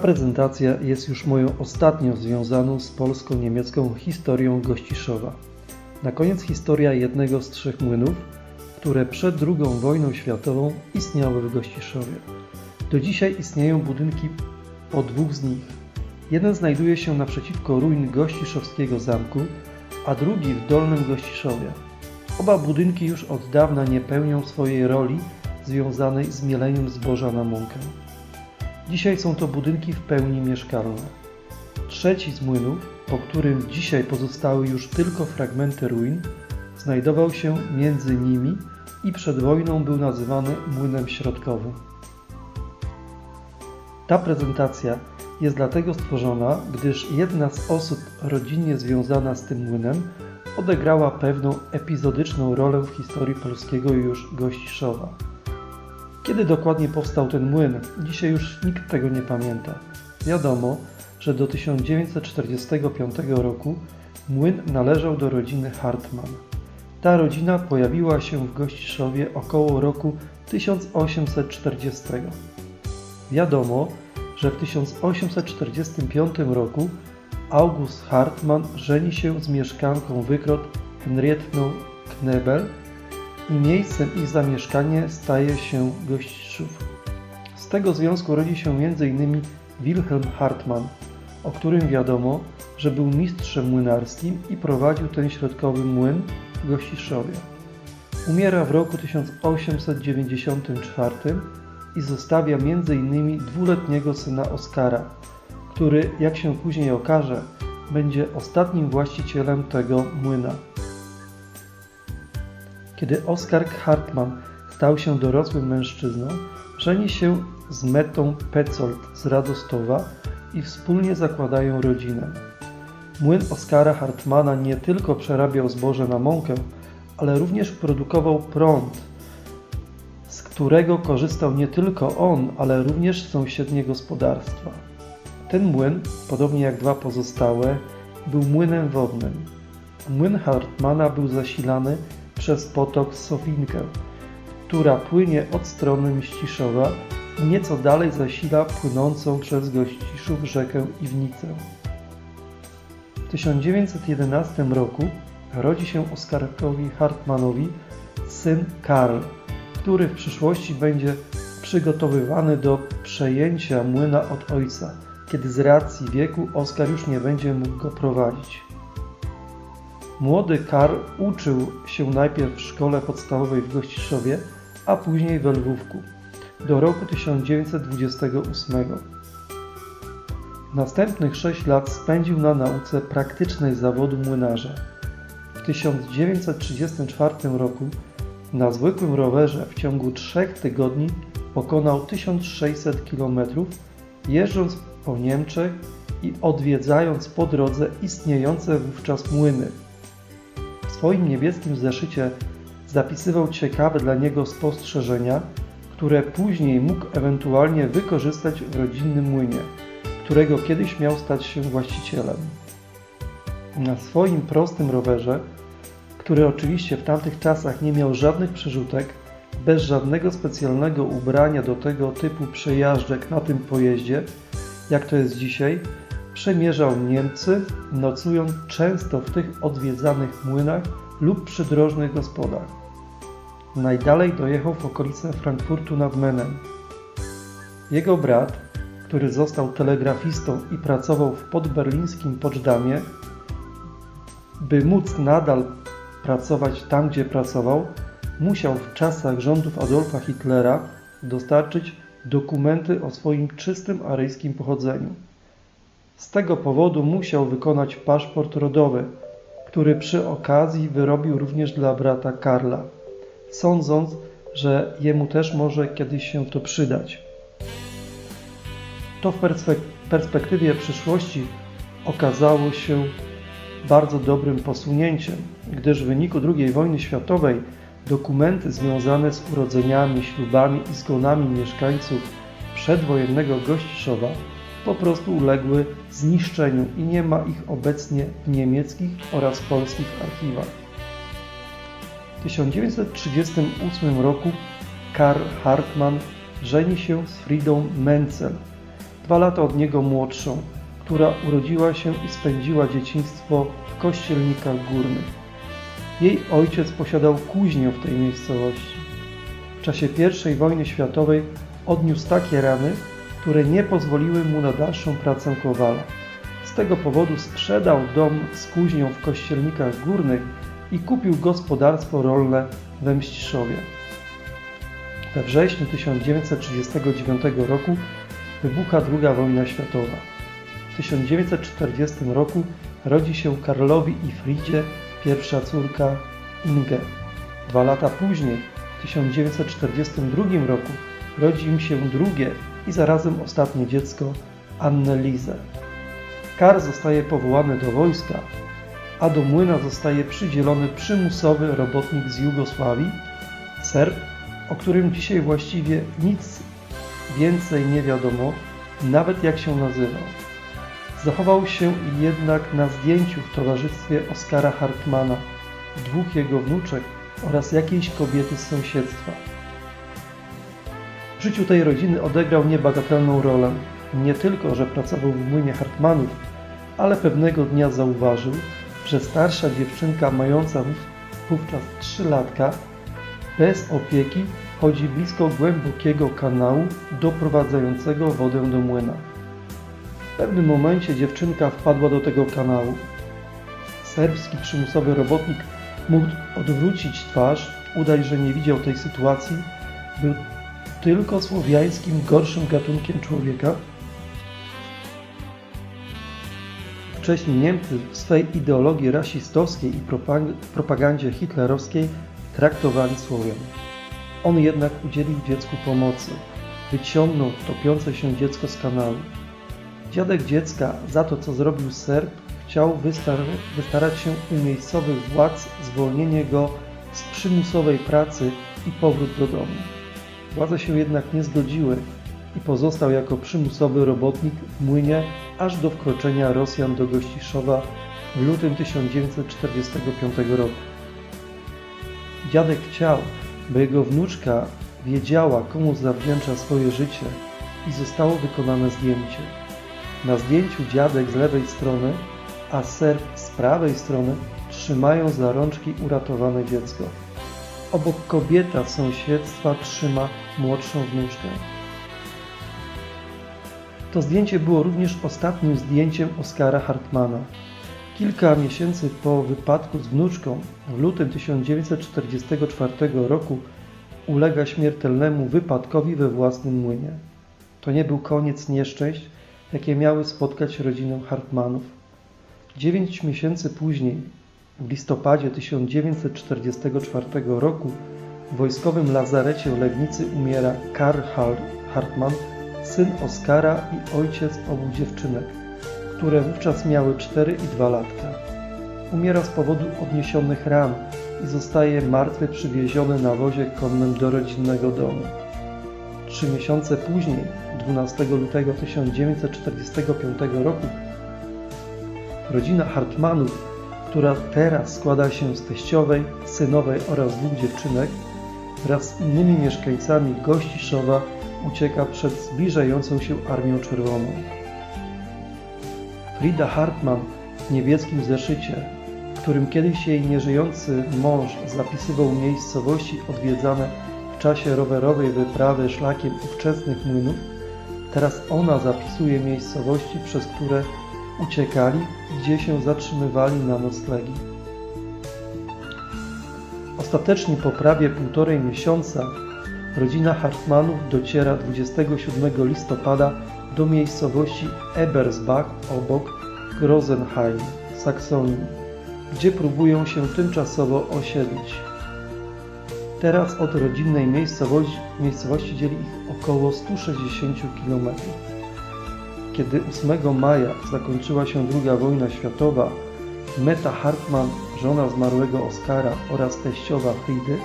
Ta prezentacja jest już moją ostatnią związaną z polsko-niemiecką historią Gościszowa. Na koniec historia jednego z trzech młynów, które przed II wojną światową istniały w Gościszowie. Do dzisiaj istnieją budynki po dwóch z nich. Jeden znajduje się naprzeciwko ruin Gościszowskiego zamku, a drugi w Dolnym Gościszowie. Oba budynki już od dawna nie pełnią swojej roli związanej z mieleniem zboża na mąkę. Dzisiaj są to budynki w pełni mieszkalne. Trzeci z młynów, po którym dzisiaj pozostały już tylko fragmenty ruin, znajdował się między nimi i przed wojną był nazywany młynem środkowym. Ta prezentacja jest dlatego stworzona, gdyż jedna z osób rodzinnie związana z tym młynem odegrała pewną epizodyczną rolę w historii polskiego już Gościszowa. Kiedy dokładnie powstał ten młyn, dzisiaj już nikt tego nie pamięta. Wiadomo, że do 1945 roku młyn należał do rodziny Hartmann. Ta rodzina pojawiła się w Gościszowie około roku 1840. Wiadomo, że w 1845 roku August Hartmann żeni się z mieszkanką Wykrot Henrietną Knebel i miejscem ich zamieszkania staje się Gościszów. Z tego związku rodzi się m.in. Wilhelm Hartmann, o którym wiadomo, że był mistrzem młynarskim i prowadził ten środkowy młyn w Gościszowie. Umiera w roku 1894 i zostawia m.in. dwuletniego syna Oskara, który, jak się później okaże, będzie ostatnim właścicielem tego młyna. Kiedy Oskar Hartmann stał się dorosłym mężczyzną, żeni się z Metą Petzold z Radostowa i wspólnie zakładają rodzinę. Młyn Oskara Hartmana nie tylko przerabiał zboże na mąkę, ale również produkował prąd, z którego korzystał nie tylko on, ale również sąsiednie gospodarstwa. Ten młyn, podobnie jak dwa pozostałe, był młynem wodnym. Młyn Hartmana był zasilany przez potok Sofinkę, która płynie od strony Mściszowa i nieco dalej zasila płynącą przez Gościszów rzekę Iwnicę. W 1911 roku rodzi się Oskarkowi Hartmanowi syn Karl, który w przyszłości będzie przygotowywany do przejęcia młyna od ojca, kiedy z racji wieku Oskar już nie będzie mógł go prowadzić. Młody Karl uczył się najpierw w szkole podstawowej w Gościszowie, a później we Lwówku, do roku 1928. Następnych sześć lat spędził na nauce praktycznej zawodu młynarza. W 1934 roku na zwykłym rowerze w ciągu trzech tygodni pokonał 1600 km, jeżdżąc po Niemczech i odwiedzając po drodze istniejące wówczas młyny. Swoim niebieskim zeszycie zapisywał ciekawe dla niego spostrzeżenia, które później mógł ewentualnie wykorzystać w rodzinnym młynie, którego kiedyś miał stać się właścicielem. Na swoim prostym rowerze, który oczywiście w tamtych czasach nie miał żadnych przerzutek, bez żadnego specjalnego ubrania do tego typu przejażdżek na tym pojeździe, jak to jest dzisiaj, przemierzał Niemcy, nocując często w tych odwiedzanych młynach lub przydrożnych gospodach. Najdalej dojechał w okolice Frankfurtu nad Menem. Jego brat, który został telegrafistą i pracował w podberlińskim Poczdamie, by móc nadal pracować tam, gdzie pracował, musiał w czasach rządów Adolfa Hitlera dostarczyć dokumenty o swoim czystym aryjskim pochodzeniu. Z tego powodu musiał wykonać paszport rodowy, który przy okazji wyrobił również dla brata Karla, sądząc, że jemu też może kiedyś się to przydać. To w perspektywie przyszłości okazało się bardzo dobrym posunięciem, gdyż w wyniku II wojny światowej dokumenty związane z urodzeniami, ślubami i zgonami mieszkańców przedwojennego Gościszowa po prostu uległy zniszczeniu i nie ma ich obecnie w niemieckich oraz polskich archiwach. W 1938 roku Karl Hartmann żeni się z Fridą Menzel, dwa lata od niego młodszą, która urodziła się i spędziła dzieciństwo w Kościelnikach Górnych. Jej ojciec posiadał kuźnię w tej miejscowości. W czasie I wojny światowej odniósł takie rany, które nie pozwoliły mu na dalszą pracę kowala. Z tego powodu sprzedał dom z kuźnią w Kościelnikach Górnych i kupił gospodarstwo rolne we Mściszowie. We wrześniu 1939 roku wybucha II wojna światowa. W 1940 roku rodzi się Karlowi i Fridzie pierwsza córka Inge. Dwa lata później, w 1942 roku, rodzi im się drugie i zarazem ostatnie dziecko Annelize. Kar zostaje powołany do wojska, a do młyna zostaje przydzielony przymusowy robotnik z Jugosławii, Serb, o którym dzisiaj właściwie nic więcej nie wiadomo, nawet jak się nazywał. Zachował się jednak na zdjęciu w towarzystwie Oskara Hartmana, dwóch jego wnuczek oraz jakiejś kobiety z sąsiedztwa. W życiu tej rodziny odegrał niebagatelną rolę. Nie tylko, że pracował w młynie Hartmanów, ale pewnego dnia zauważył, że starsza dziewczynka mająca wówczas trzylatka bez opieki chodzi blisko głębokiego kanału doprowadzającego wodę do młyna. W pewnym momencie dziewczynka wpadła do tego kanału. Serbski przymusowy robotnik mógł odwrócić twarz, udać, że nie widział tej sytuacji. Był tylko słowiańskim, gorszym gatunkiem człowieka. Wcześniej Niemcy w swej ideologii rasistowskiej i propagandzie hitlerowskiej traktowali Słowian. On jednak udzielił dziecku pomocy. Wyciągnął topiące się dziecko z kanału. Dziadek dziecka za to, co zrobił Serb, chciał wystarać się u miejscowych władz zwolnienie go z przymusowej pracy i powrót do domu. Władze się jednak nie zgodziły i pozostał jako przymusowy robotnik w młynie aż do wkroczenia Rosjan do Gościszowa w lutym 1945 roku. Dziadek chciał, by jego wnuczka wiedziała, komu zawdzięcza swoje życie i zostało wykonane zdjęcie. Na zdjęciu dziadek z lewej strony, a Serb z prawej strony trzymają za rączki uratowane dziecko. Obok kobieta sąsiedztwa trzyma młodszą wnuczkę. To zdjęcie było również ostatnim zdjęciem Oskara Hartmana. Kilka miesięcy po wypadku z wnuczką w lutym 1944 roku ulega śmiertelnemu wypadkowi we własnym młynie. To nie był koniec nieszczęść, jakie miały spotkać rodzinę Hartmanów. Dziewięć miesięcy później, w listopadzie 1944 roku, w wojskowym lazarecie w Legnicy umiera Karl Hartmann, syn Oskara i ojciec obu dziewczynek, które wówczas miały 4 i 2 latka. Umiera z powodu odniesionych ran i zostaje martwy przywieziony na wozie konnym do rodzinnego domu. Trzy miesiące później, 12 lutego 1945 roku, rodzina Hartmanów, która teraz składa się z teściowej, synowej oraz dwóch dziewczynek, wraz z innymi mieszkańcami Gościszowa ucieka przed zbliżającą się Armią Czerwoną. Frida Hartman w niebieskim zeszycie, w którym kiedyś jej nieżyjący mąż zapisywał miejscowości odwiedzane w czasie rowerowej wyprawy szlakiem ówczesnych młynów, teraz ona zapisuje miejscowości, przez które uciekali gdzie się zatrzymywali na noclegi. Ostatecznie po prawie półtorej miesiąca rodzina Hartmanów dociera 27 listopada do miejscowości Ebersbach obok Grosenheim w Saksonii, gdzie próbują się tymczasowo osiedlić. Teraz od rodzinnej miejscowości, miejscowości dzieli ich około 160 km. Kiedy 8 maja zakończyła się II wojna światowa, Meta Hartmann, żona zmarłego Oskara oraz teściowa Fridy,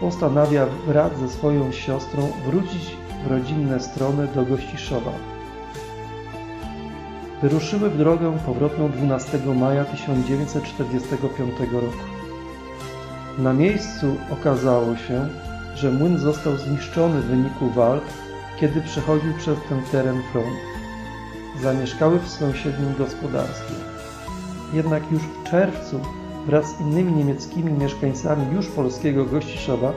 postanawia wraz ze swoją siostrą wrócić w rodzinne strony do Gościszowa. Wyruszyły w drogę powrotną 12 maja 1945 roku. Na miejscu okazało się, że młyn został zniszczony w wyniku walk, kiedy przechodził przez ten teren front. Zamieszkały w sąsiednim gospodarstwie. Jednak już w czerwcu wraz z innymi niemieckimi mieszkańcami już polskiego Gościszowa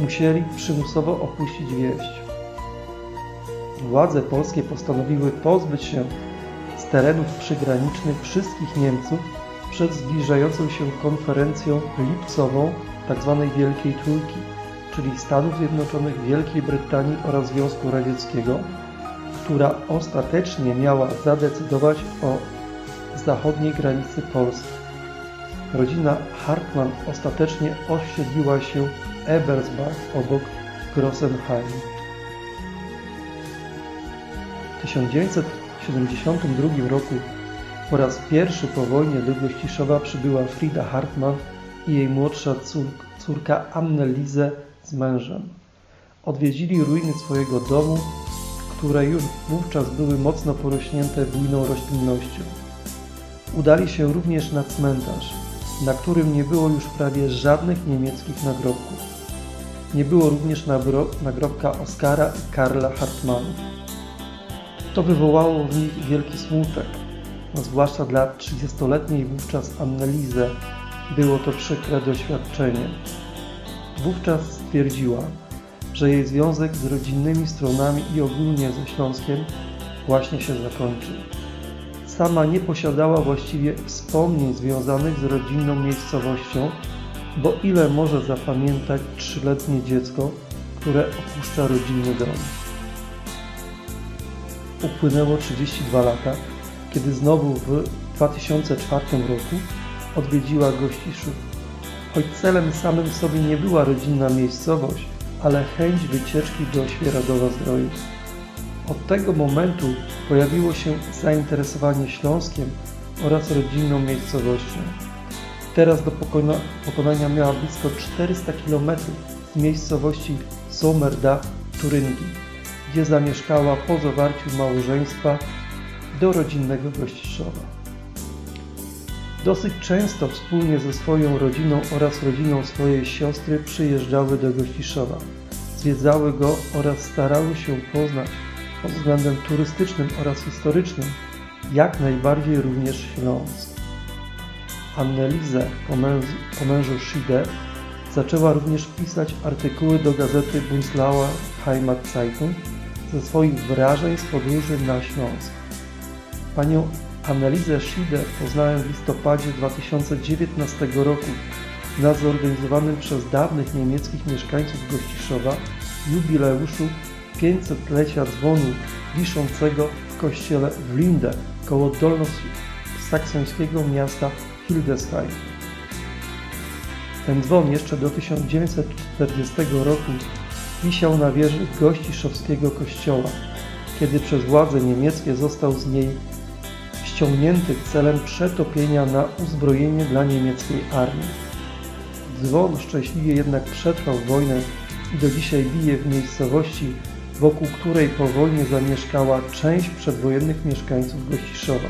musieli przymusowo opuścić wieś. Władze polskie postanowiły pozbyć się z terenów przygranicznych wszystkich Niemców przed zbliżającą się konferencją lipcową tzw. Wielkiej Trójki, czyli Stanów Zjednoczonych, Wielkiej Brytanii oraz Związku Radzieckiego, która ostatecznie miała zadecydować o zachodniej granicy Polski. Rodzina Hartmann ostatecznie osiedliła się Ebersbach obok Grossenheim. W 1972 roku po raz pierwszy po wojnie do Gościszowa przybyła Frida Hartmann i jej młodsza córka Anneliese z mężem. Odwiedzili ruiny swojego domu, które już wówczas były mocno porośnięte bujną roślinnością. Udali się również na cmentarz, na którym nie było już prawie żadnych niemieckich nagrobków. Nie było również nagrobka Oskara i Karla Hartmannów. To wywołało w nich wielki smutek, zwłaszcza dla 30-letniej wówczas Annelize było to przykre doświadczenie. Wówczas stwierdziła, że jej związek z rodzinnymi stronami i ogólnie ze Śląskiem właśnie się zakończył. Sama nie posiadała właściwie wspomnień związanych z rodzinną miejscowością, bo ile może zapamiętać trzyletnie dziecko, które opuszcza rodzinny dom. Upłynęło 32 lata, kiedy znowu w 2004 roku odwiedziła Gościszów. Choć celem samym sobie nie była rodzinna miejscowość, ale chęć wycieczki do Świeradowa Zdroju. Od tego momentu pojawiło się zainteresowanie Śląskiem oraz rodzinną miejscowością. Teraz do pokona pokonania miała blisko 400 km z miejscowości Somerda Turyngi, gdzie zamieszkała po zawarciu małżeństwa do rodzinnego Gościszowa. Dosyć często wspólnie ze swoją rodziną oraz rodziną swojej siostry przyjeżdżały do Gościszowa, zwiedzały go oraz starały się poznać pod względem turystycznym oraz historycznym jak najbardziej również Śląsk. Annelize po, mężu, po mężu Schiede zaczęła również pisać artykuły do gazety Bunzlauer Heimatzeitung ze swoich wrażeń z podróży na Śląsk. Panią Annelizę Schiede poznałem w listopadzie 2019 roku na zorganizowanym przez dawnych niemieckich mieszkańców Gościszowa jubileuszu 500-lecia dzwonu wiszącego w kościele w Linde koło dolnosaksońskiego miasta Hildesheim. Ten dzwon jeszcze do 1940 roku wisiał na wieży gościszowskiego kościoła, kiedy przez władze niemieckie został z niej ściągnięty celem przetopienia na uzbrojenie dla niemieckiej armii. Dzwon szczęśliwie jednak przetrwał wojnę do dzisiaj bije w miejscowości, wokół której po wojnie zamieszkała część przedwojennych mieszkańców Gościszowa.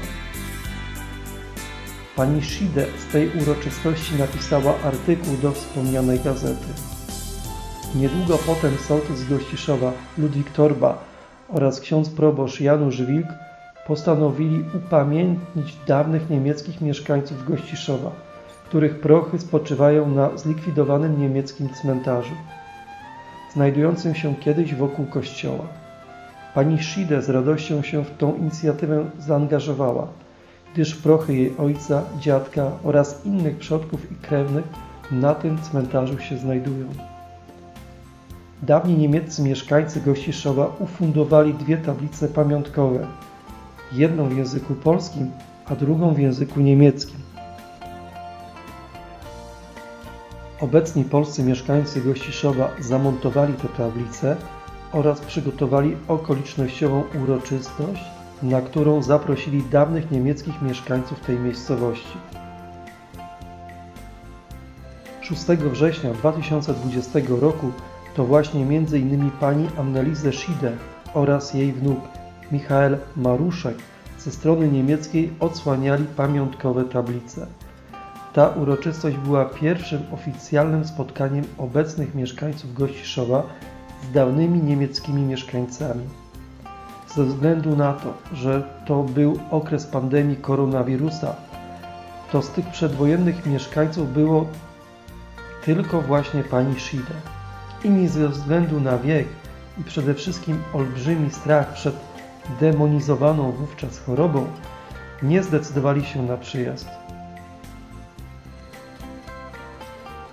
Pani Schiede z tej uroczystości napisała artykuł do wspomnianej gazety. Niedługo potem sołtys Gościszowa Ludwik Torba oraz ksiądz proboszcz Janusz Wilk postanowili upamiętnić dawnych niemieckich mieszkańców Gościszowa, których prochy spoczywają na zlikwidowanym niemieckim cmentarzu, znajdującym się kiedyś wokół kościoła. Pani Schiede z radością się w tą inicjatywę zaangażowała, gdyż prochy jej ojca, dziadka oraz innych przodków i krewnych na tym cmentarzu się znajdują. Dawni niemieccy mieszkańcy Gościszowa ufundowali dwie tablice pamiątkowe – jedną w języku polskim, a drugą w języku niemieckim. Obecni polscy mieszkańcy Gościszowa zamontowali te tablice oraz przygotowali okolicznościową uroczystość, na którą zaprosili dawnych niemieckich mieszkańców tej miejscowości. 6 września 2020 roku to właśnie m.in. pani Anneliese Schiede oraz jej wnuk Michael Maruszek ze strony niemieckiej odsłaniali pamiątkowe tablice. Ta uroczystość była pierwszym oficjalnym spotkaniem obecnych mieszkańców Gościszowa z dawnymi niemieckimi mieszkańcami. ze względu na to, że to był okres pandemii koronawirusa, to z tych przedwojennych mieszkańców było tylko właśnie pani Shide. Inni ze względu na wiek i przede wszystkim olbrzymi strach przed demonizowaną wówczas chorobą, nie zdecydowali się na przyjazd.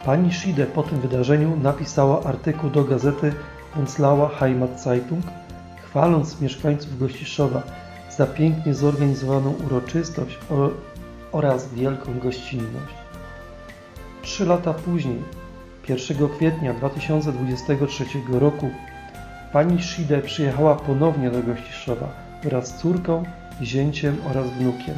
Pani Shide po tym wydarzeniu napisała artykuł do gazety Bunzlauer Heimat Zeitung, chwaląc mieszkańców Gościszowa za pięknie zorganizowaną uroczystość oraz wielką gościnność. Trzy lata później, 1 kwietnia 2023 roku, pani Shide przyjechała ponownie do Gościszowa wraz z córką, zięciem oraz wnukiem.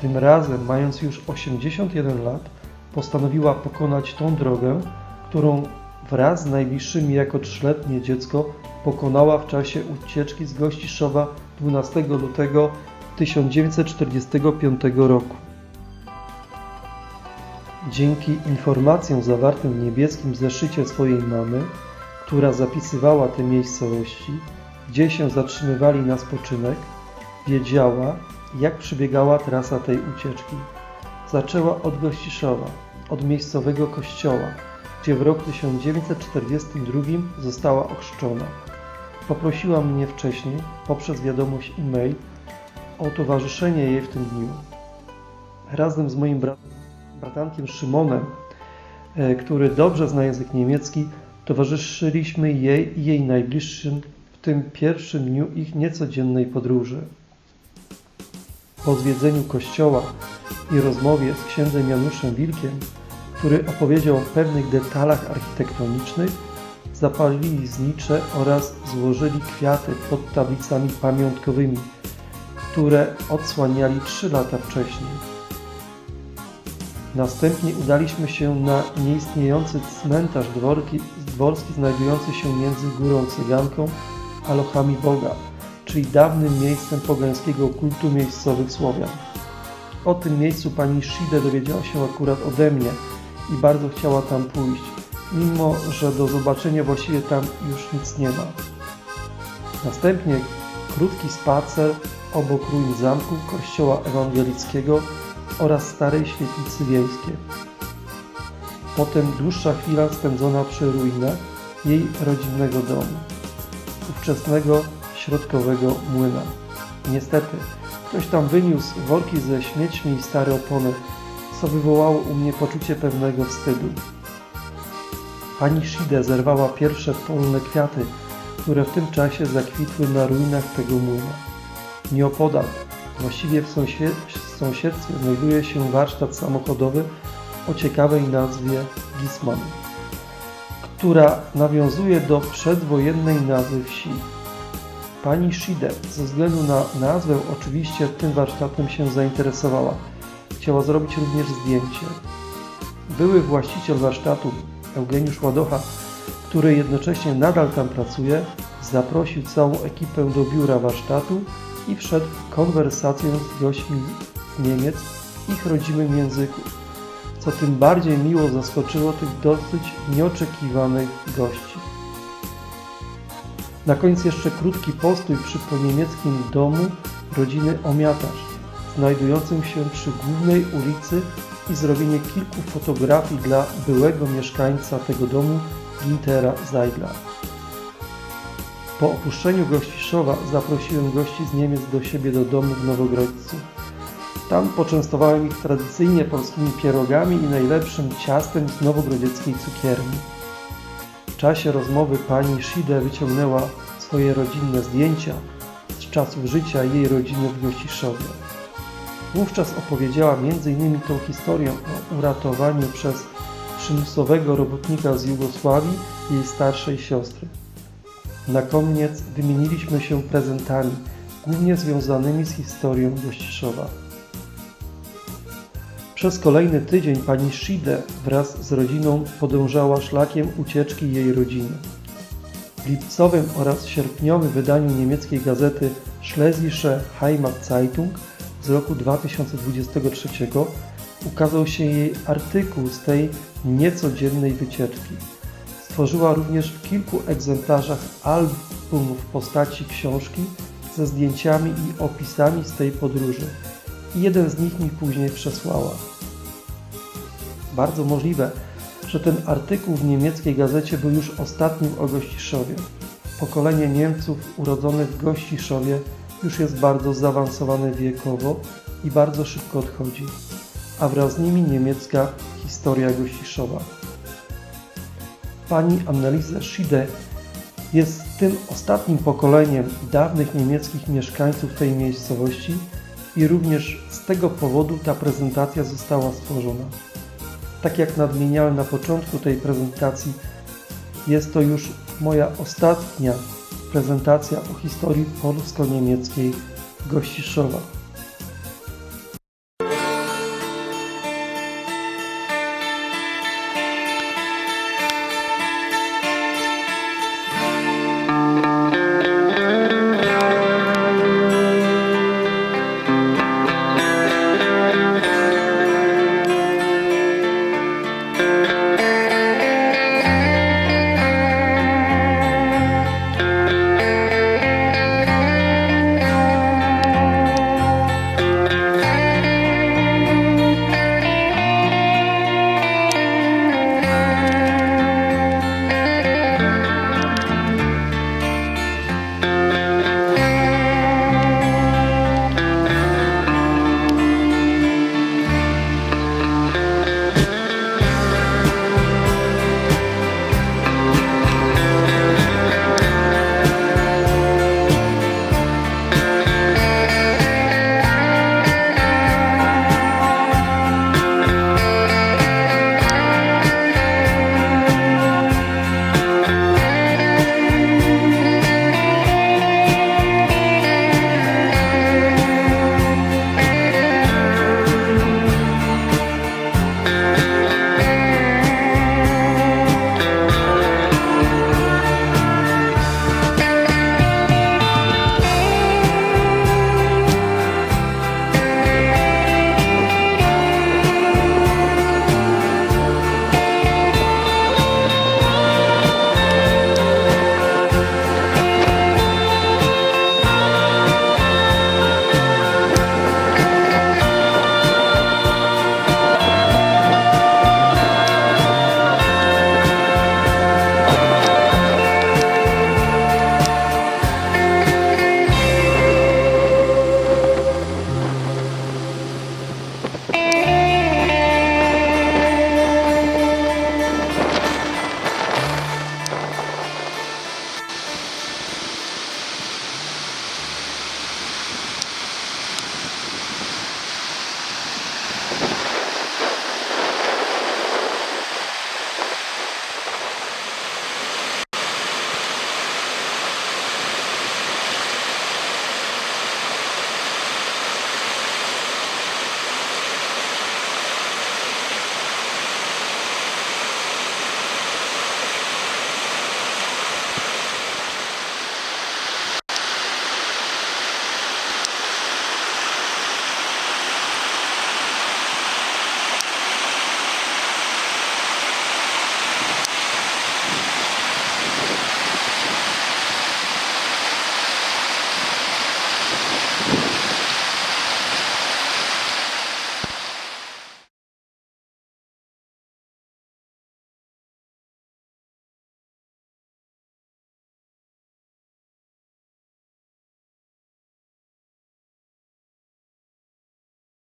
Tym razem, mając już 81 lat, postanowiła pokonać tą drogę, którą wraz z najbliższymi jako trzyletnie dziecko pokonała w czasie ucieczki z Gościszowa 12 lutego 1945 roku. Dzięki informacjom zawartym w niebieskim zeszycie swojej mamy, która zapisywała te miejscowości, gdzie się zatrzymywali na spoczynek, wiedziała, jak przebiegała trasa tej ucieczki. Zaczęła od Gościszowa, od miejscowego kościoła, gdzie w roku 1942 została ochrzczona. Poprosiła mnie wcześniej, poprzez wiadomość e-mail, o towarzyszenie jej w tym dniu. Razem z moim bratem, bratankiem Szymonem, e, który dobrze zna język niemiecki, towarzyszyliśmy jej i jej najbliższym w tym pierwszym dniu ich niecodziennej podróży. Po zwiedzeniu kościoła i rozmowie z księdzem Januszem Wilkiem, który opowiedział o pewnych detalach architektonicznych, zapalili znicze oraz złożyli kwiaty pod tablicami pamiątkowymi, które odsłaniali trzy lata wcześniej. Następnie udaliśmy się na nieistniejący cmentarz dworki, dworski znajdujący się między Górą Cyganką a Lochami Boga, czyli dawnym miejscem pogańskiego kultu miejscowych Słowian. O tym miejscu pani Shide dowiedziała się akurat ode mnie i bardzo chciała tam pójść, mimo że do zobaczenia właściwie tam już nic nie ma. Następnie krótki spacer obok ruin zamku, kościoła ewangelickiego oraz starej świetlicy wiejskiej. Potem dłuższa chwila spędzona przy ruinach jej rodzinnego domu, ówczesnego środkowego młyna. Niestety, ktoś tam wyniósł worki ze śmiećmi i stare opony, co wywołało u mnie poczucie pewnego wstydu. Pani Shide zerwała pierwsze polne kwiaty, które w tym czasie zakwitły na ruinach tego młyna. Nieopodal, właściwie w sąsie- w sąsiedztwie, znajduje się warsztat samochodowy o ciekawej nazwie Gisman, która nawiązuje do przedwojennej nazwy wsi. Pani Shide ze względu na nazwę oczywiście tym warsztatem się zainteresowała. Chciała zrobić również zdjęcie. Były właściciel warsztatu, Eugeniusz Ładocha, który jednocześnie nadal tam pracuje, zaprosił całą ekipę do biura warsztatu i wszedł w konwersację z gośćmi z Niemiec w ich rodzimym języku, co tym bardziej miło zaskoczyło tych dosyć nieoczekiwanych gości. Na koniec jeszcze krótki postój przy poniemieckim domu rodziny Omiatarz, znajdującym się przy głównej ulicy i zrobienie kilku fotografii dla byłego mieszkańca tego domu, Gintera Zeigla. Po opuszczeniu Gościszowa zaprosiłem gości z Niemiec do siebie do domu w Nowogrodzcu. Tam poczęstowałem ich tradycyjnie polskimi pierogami i najlepszym ciastem z nowogrodzieckiej cukierni. W czasie rozmowy pani Shide wyciągnęła swoje rodzinne zdjęcia z czasów życia jej rodziny w Gościszowie. Wówczas opowiedziała m.in. tą historię o uratowaniu przez przymusowego robotnika z Jugosławii jej starszej siostry. Na koniec wymieniliśmy się prezentami, głównie związanymi z historią Gościszowa. Przez kolejny tydzień pani Shide wraz z rodziną podążała szlakiem ucieczki jej rodziny. W lipcowym oraz sierpniowym wydaniu niemieckiej gazety Schlesische Heimat Zeitung z roku 2023 ukazał się jej artykuł z tej niecodziennej wycieczki. Stworzyła również w kilku egzemplarzach album w postaci książki ze zdjęciami i opisami z tej podróży i jeden z nich mi później przesłała. Bardzo możliwe, że ten artykuł w niemieckiej gazecie był już ostatnim o Gościszowie. Pokolenie Niemców urodzonych w Gościszowie już jest bardzo zaawansowane wiekowo i bardzo szybko odchodzi, a wraz z nimi niemiecka historia Gościszowa. Pani Anneliese Schiede jest tym ostatnim pokoleniem dawnych niemieckich mieszkańców tej miejscowości i również z tego powodu ta prezentacja została stworzona. Tak jak nadmieniałem na początku tej prezentacji, jest to już moja ostatnia prezentacja o historii polsko-niemieckiej Gościszowa.